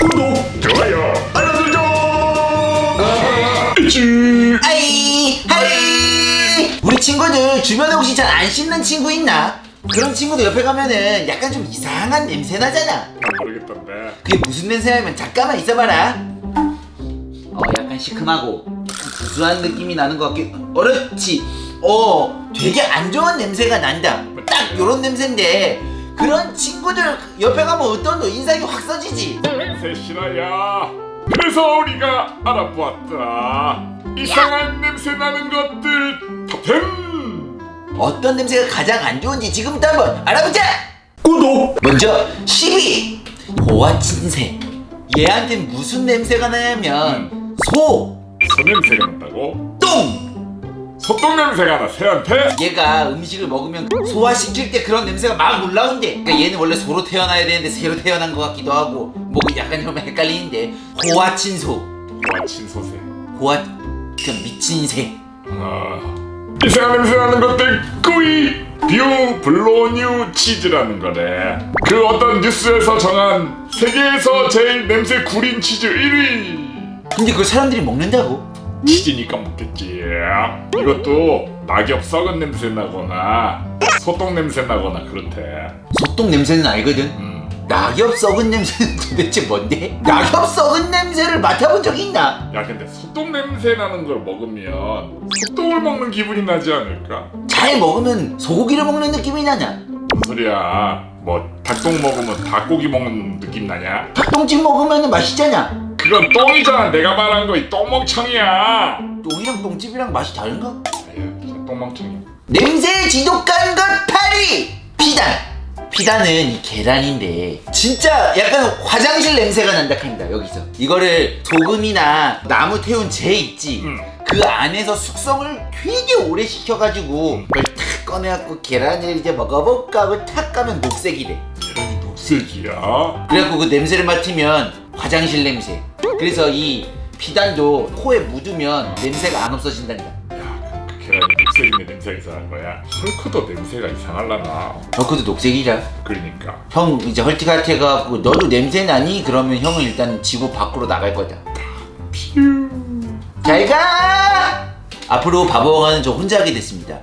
구독, 좋아요, 알람 설정. 아이 하이. 우리 친구들 주변에 혹시 잘 안 씻는 친구 있나? 그런 친구들 옆에 가면은 약간 좀 이상한 냄새 나잖아. 모르겠던데. 그게 무슨 냄새냐면 잠깐만 있어봐라. 어 약간 시큼하고 구수한 느낌이 나는 것 같긴 어렵지. 어 되게 안 좋은 냄새가 난다. 딱 요런 냄새인데 그런 친구들 옆에 가면 어떤 너 인상이 확 써지지 싫어야. 그래서 우리가 알아보았다. 이상한 냄새 나는 것들 탑10. 어떤 냄새가 가장 안 좋은지 지금부터 한번 알아보자 구독. 먼저 10위 호화친새 얘한텐 무슨 냄새가 나냐면 소, 소 냄새가 난다고? 똥 소똥 냄새가 나 새한테? 얘가 음식을 먹으면 소화시킬 때 그런 냄새가 막 올라온대 그러니까 얘는 원래 소로 태어나야 되는데 새로 태어난 것 같기도 하고 뭐 약간 좀 헷갈리는데 호화친소 와 친소새. 호화 그냥 미친 새 아, 이상한 냄새 나는 것들 꾸이 뷰 블로뉴 치즈라는 거래. 그 어떤 뉴스에서 정한 세계에서 제일 냄새 구린 치즈 1위. 근데 그걸 사람들이 먹는다고? 치즈니까 먹겠지. 이것도 낙엽 썩은 냄새 나거나 소똥 냄새 나거나 그렇대. 소똥 냄새는 알거든 음. 낙엽 썩은 냄새는 도대체 뭔데? 낙엽 썩은 냄새를 맡아본 적이 있나? 야 근데 소똥 냄새 나는 걸 먹으면 소똥을 먹는 기분이 나지 않을까? 잘 먹으면 소고기를 먹는 느낌이 나냐? 뭔 소리야? 뭐 닭똥 먹으면 닭고기 먹는 느낌 나냐? 닭똥집 먹으면 맛있잖아. 그건 똥이잖아. 내가 말한 거이 똥멍청이야. 똥이랑 똥집이랑 맛이 다른가? 아유, 똥멍청이. 냄새 지독한 것 8위! 피단. 피단은 이 계란인데 진짜 약간 화장실 냄새가 난다 합니다 여기서 이거를 소금이나 나무 태운 재 있지 음. 그 안에서 숙성을 되게 오래 시켜가지고 그걸 탁 꺼내갖고 계란을 이제 먹어볼까 하고 탁 까면 녹색이래 계란이 녹색이야. 그래갖고 그 냄새를 맡으면 화장실 냄새. 그래서 이 피단도 코에 묻으면 냄새가 안 없어진단다. 야, 그 계란이 녹색인데 냄새가 이상한 거야. 헐크도 냄새가 이상할라나. 덕후도 녹색이라. 그러니까. 형 이제 해갖고 너도 냄새 나니? 그러면 형은 일단 지구 밖으로 나갈 거다. 퓨. 잘 가! 앞으로 바보가는 저 혼자 하게 됐습니다.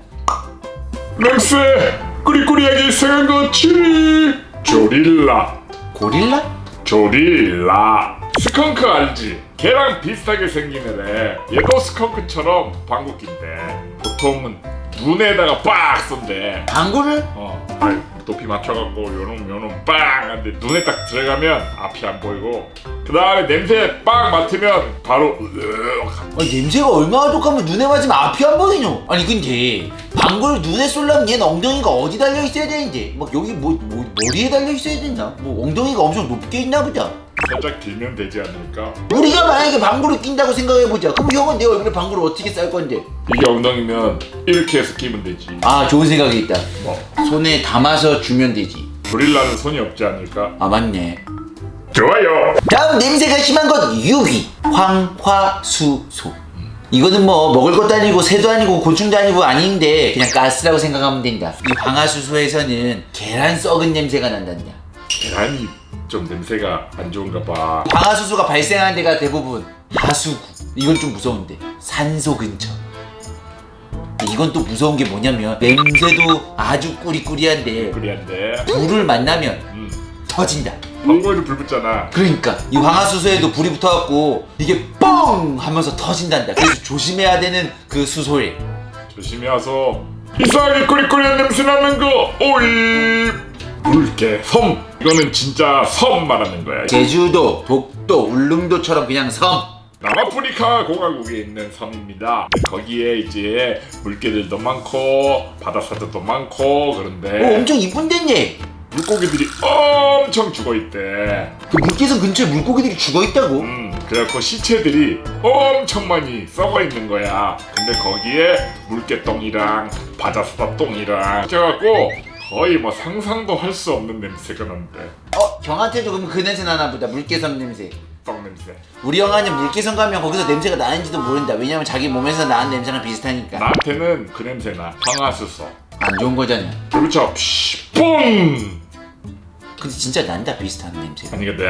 냄새 꾸리꾸리하게 이상한 거 7위. 조릴라. 고릴라? 조릴라. 스컹크 알지? 걔랑 비슷하게 생긴 애래. 얘도 스컹크처럼 방귀낀데 보통은 눈에다가 빡 쏜대. 방구를? 어, 아이, 높이 맞춰갖고 요놈 요놈 빵 한데 눈에 딱 들어가면 앞이 안 보이고 그 다음에 냄새 빵 맡으면 바로 으악. 아니 냄새가 얼마나 독하면 눈에 맞으면 앞이 안 보이노? 아니 근데 방구를 눈에 쏠려면 얘는 엉덩이가 어디 달려 있어야 되는데 막 여기 뭐, 뭐 머리에 달려 있어야 된다? 뭐 엉덩이가 엄청 높게 있나 보다. 살짝 들면 되지 않을까? 우리가 만약에 방구를 낀다고 생각해보자. 그럼 형은 내 얼굴에 방구를 어떻게 쌀 건데? 이게 엉덩이면 이렇게 해서 끼면 되지 아 좋은 생각이 있다. 뭐 손에 담아서 주면 되지. 고릴라는 손이 없지 않을까? 아 맞네. 좋아요 다음 냄새가 심한 건 6위 황화수소. 이거는 뭐 먹을 것도 아니고 새도 아니고 곤충도 아니고 아닌데 그냥 가스라고 생각하면 된다. 이 황화수소에서는 계란 썩은 냄새가 난단다. 계란이 좀 냄새가 안 좋은가 봐 황화수소가 발생하는 데가 대부분 하수구. 이건 좀 무서운데 산소 근처. 근데 이건 또 무서운 게 뭐냐면 냄새도 아주 꾸리꾸리한데 그리한데 불을 만나면 음, 터진다. 방구에도 불 붙잖아 그러니까 이 황화수소에도 불이 붙어갖고 이게 뻥 하면서 터진단다. 그래서 조심해야 되는 그 수소에 조심히 와서 이상하게 꾸리꾸리한 냄새 나는 거 오이 물개 섬 이거는 진짜 섬 말하는 거야 제주도, 독도, 울릉도처럼 그냥 섬. 남아프리카 공화국에 있는 섬입니다 거기에 이제 물개들도 많고 바다사자도 많고 오, 그런데 엄청 이쁜 데인데. 물고기들이 엄청 죽어있대 그 물개선 근처에 물고기들이 죽어 있다고. 음 그래갖고 시체들이 엄청 많이 썩어 있는 거야 근데 거기에 물개똥이랑 바다사자 똥이랑 그래갖고 거의 뭐 상상도 할 수 없는 냄새가 난대 어, 형한테도 그럼 그 냄새 나나 보다. 물개선 냄새. 똥 냄새 우리 형아는 물개선 가면 거기서 냄새가 나는지도 모른다. 왜냐면 자기 몸에서 나는 냄새랑 비슷하니까. 나한테는 그 냄새나 황화수소 안 좋은 거잖아. 그렇죠 푸 뽕! 근데 진짜 난다 비슷한 냄새. 아니 근데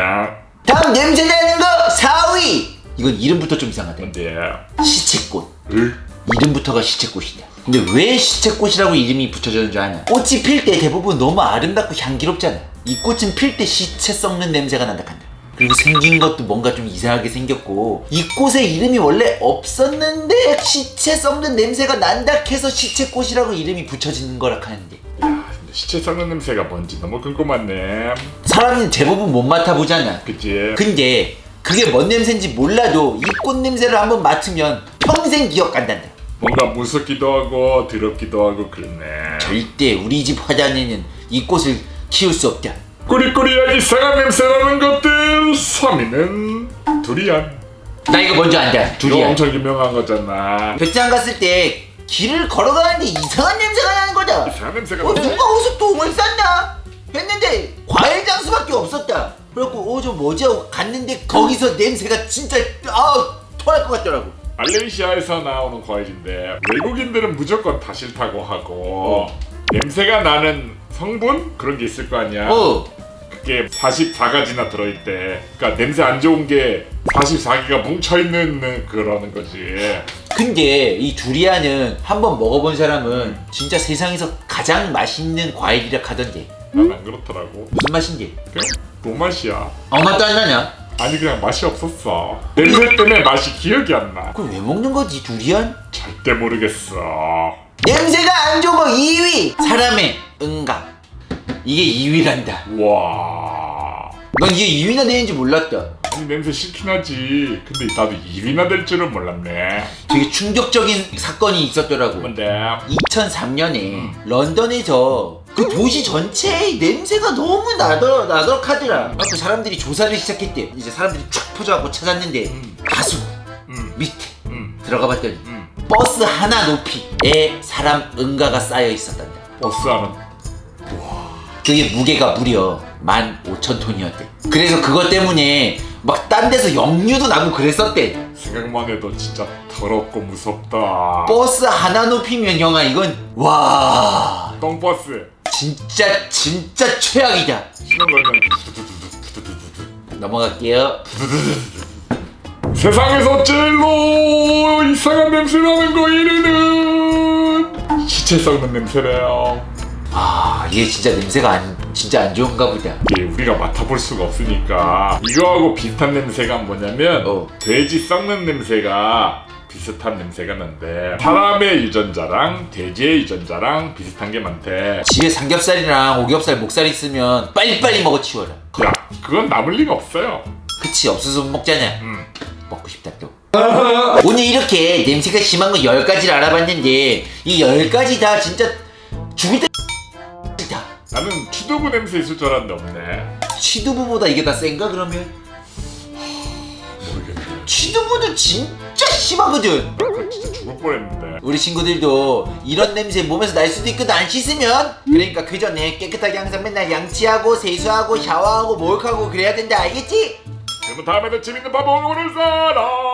다음 냄새 나는 거 4위 이건 이름부터 좀 이상하다 뭔데? 시체꽃 으? 이름부터가 시체꽃이다 근데 왜 시체꽃이라고 이름이 붙여졌는 줄 아냐? 꽃이 필 때 대부분 너무 아름답고 향기롭잖아. 이 꽃은 필 때 시체 썩는 냄새가 난다 한다 그리고 생긴 것도 뭔가 좀 이상하게 생겼고 이 꽃의 이름이 원래 없었는데 시체 썩는 냄새가 난다 해서 시체꽃이라고 이름이 붙여진 거라 하는데. 야, 근데 시체 썩는 냄새가 뭔지 너무 궁금하네. 사람은 대부분 못 맡아보잖아. 그치? 근데 그게 뭔 냄새인지 몰라도 이 꽃 냄새를 한번 맡으면 평생 기억간단다 뭔가 무섭기도 하고 더럽기도 하고 그렇네. 절대 우리 집 화단에는 이 꽃을 키울 수 없다. 꾸리꾸리한 이상한 냄새 나는 것들 3위는 두리안. 나 이거 먼저 안다. 이거 두리안. 엄청 유명한 거잖아. 배짱 갔을 때 길을 걸어가는데 이상한 냄새가 나는 거다. 이상한 냄새가 어, 나네. 누가 어디서 똥을 쌌나? 했는데 과일 장수밖에 없었다. 그래갖고 어저 뭐지 하고 갔는데 거기서 냄새가 진짜 아 토할 것 같더라고. 말레이시아에서 나오는 과일인데 외국인들은 무조건 다 싫다고 하고 냄새가 나는 성분 그런 게 있을 거 아니야. 어. 그게 44가지나 들어있대. 그러니까 냄새 안 좋은 게 44개가 뭉쳐있는 그러는 거지. 근데 이 두리안은 한번 먹어본 사람은 진짜 세상에서 가장 맛있는 과일이라 하던데 난 안 그렇더라고. 무슨 맛인데? 그냥 노맛이야. 아무 맛도 안 나냐? 아니 그냥 맛이 없었어. 냄새 때문에 맛이 기억이 안 나. 그걸 왜 먹는 거지 두리안? 절대 모르겠어. 냄새가 안 좋은 거 2위 사람의 응감 이게 2위란다 와. 넌 이게 2위나 되는지 몰랐다 아니 냄새 싫긴 하지. 근데 나도 2위나 될 줄은 몰랐네. 되게 충격적인 사건이 있었더라고 뭔데? 2003년에 런던에서 그 도시 전체의 냄새가 너무 나더, 나더하더라 그 사람들이 조사를 시작했대 이제 사람들이 쫙 퍼져갖고 찾았는데 가수 음, 밑에 음, 들어가 봤더니 음. 버스 하나 높이에 사람 응가가 쌓여 있었단다 버스 안은 그게 무게가 무려 15,000톤이었대. 그래서 그것 때문에 막 딴 데서 역류도 나고 그랬었대. 생각만 해도 진짜 더럽고 무섭다. 버스 하나 높이면 형아 이건 와 똥버스. 진짜 진짜 최악이다. 넘어갈게요. 세상에서 제일 뭐 이상한 냄새 나는 거 1위는 시체 썩는 냄새래요. 아, 이게 진짜 냄새가 안 진짜 안 좋은가 보다. 이게 우리가 맡아볼 수가 없으니까 이거하고 비슷한 냄새가 뭐냐면 어. 돼지 썩는 냄새가 비슷한 냄새가 난데 사람의 유전자랑 돼지의 유전자랑 비슷한 게 많대 집에 삼겹살이랑 오겹살 목살 있으면 빨리빨리 먹어 치워라. 야 그건 남을 리가 없어요 그치 없어서 못 먹잖아. 음. 먹고 싶다 또. 오늘 이렇게 냄새가 심한 거 10가지를 알아봤는데 이 10가지 다 진짜 죽을 때 다. 나는 취두부 냄새 있을 줄 알았는데 없네 취두부보다 이게 더 센가 그러면? 취두부도 진짜 심하거든. 진짜 죽을 뻔했는데 우리 친구들도 이런 냄새 몸에서 날 수도 있거든 안 씻으면. 그러니까 그 전에 깨끗하게 항상 맨날 양치하고 세수하고 샤워하고 목욕하고 그래야 된다 알겠지? 그러면 다음에도 재밌는 밥 먹어보는 사람